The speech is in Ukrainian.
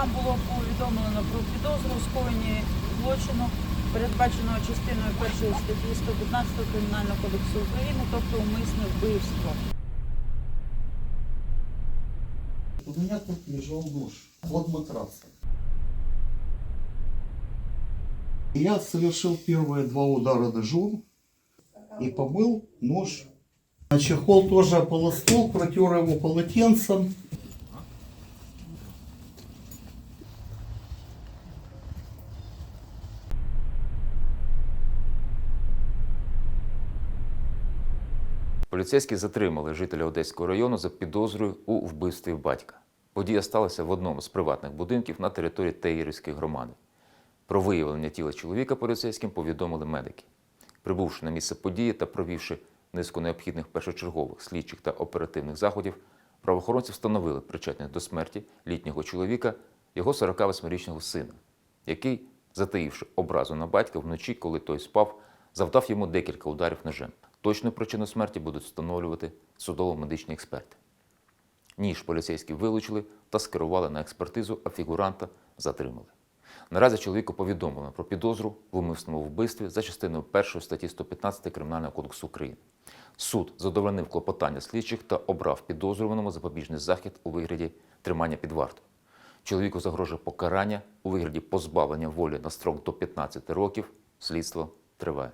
Вам було повідомлено про підозру у скоєнні злочину, передбаченого частиною першої статті 115 Кримінального кодексу України, тобто умисне вбивство. У меня тут лежал нож под матрасом. Я совершил первые два удара ножом и помыл нож. А чехол тоже ополоснул, протер его полотенцем. Поліцейські затримали жителя Одеського району за підозрою у вбивстві батька. Подія сталася в одному з приватних будинків на території Теїрівської громади. Про виявлення тіла чоловіка поліцейським повідомили медики. Прибувши на місце події та провівши низку необхідних першочергових слідчих та оперативних заходів, правоохоронці встановили причетність до смерті літнього чоловіка, його 48-річного сина, який, затаївши образу на батька вночі, коли той спав, завдав йому декілька ударів ножем. Точну причину смерті будуть встановлювати судово-медичні експерти. Ніж поліцейські вилучили та скерували на експертизу, а фігуранта затримали. Наразі чоловіку повідомлено про підозру в умисному вбивстві за частиною 1 статті 115 Кримінального кодексу України. Суд задовольнив клопотання слідчих та обрав підозрюваному запобіжний захід у вигляді тримання під вартою. Чоловіку загрожує покарання у вигляді позбавлення волі на строк до 15 років. Слідство триває.